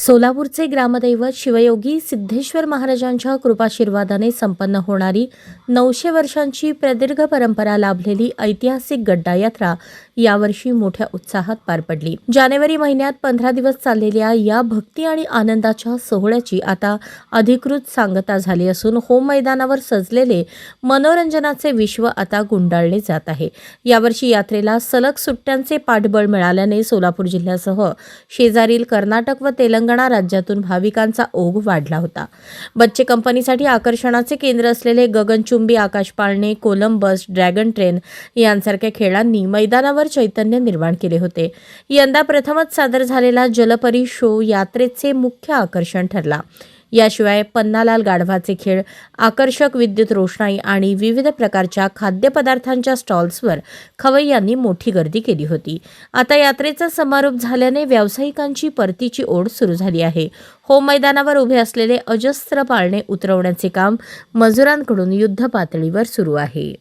सोलापूरचे ग्रामदैवत शिवयोगी सिद्धेश्वर महाराजांच्या कृपाशीर्वादाने संपन्न होणारी नऊशे वर्षांची प्रदीर्घ परंपरा लाभलेली ऐतिहासिक गड्डा यात्रा यावर्षी मोठ्या उत्साहात पार पडली. जानेवारी महिन्यात पंधरा दिवस चाललेल्या या भक्ती आणि आनंदाच्या सोहळ्याची आता अधिकृत सांगता झाली असून होम मैदानावर सजलेले मनोरंजनाचे विश्व आता गुंडाळले जात आहे. यावर्षी यात्रेला सलग सुट्ट्यांचे पाठबळ मिळाल्याने सोलापूर जिल्ह्यासह शेजारील कर्नाटक व तेलंगणा राज्यातून भाविकांचा ओघ वाढला होता. बच्चे कंपनीसाठी आकर्षणाचे केंद्र असलेले गगनचुंबी आकाश पाळणे कोलंबस ड्रॅगन ट्रेन यांसारख्या खेळांनी मैदानावर चैतन्य निर्माण केले होते. यंदा प्रथमच सादर झालेला जलपरी शो यात्रेचे मुख्य आकर्षण ठरला. याशिवाय पन्नालाल गाढवाचे खेळ आकर्षक विद्युत रोषणाई आणि विविध प्रकारच्या खाद्यपदार्थांच्या स्टॉल्सवर खवय्यांनी मोठी गर्दी केली होती. आता यात्रेचा समारोप झाल्याने व्यावसायिकांची परतीची ओढ सुरू झाली आहे. होम मैदानावर उभे असलेले अजस्त्र पाळणे उतरवण्याचे काम मजुरांकडून युद्ध पातळीवर सुरू आहे.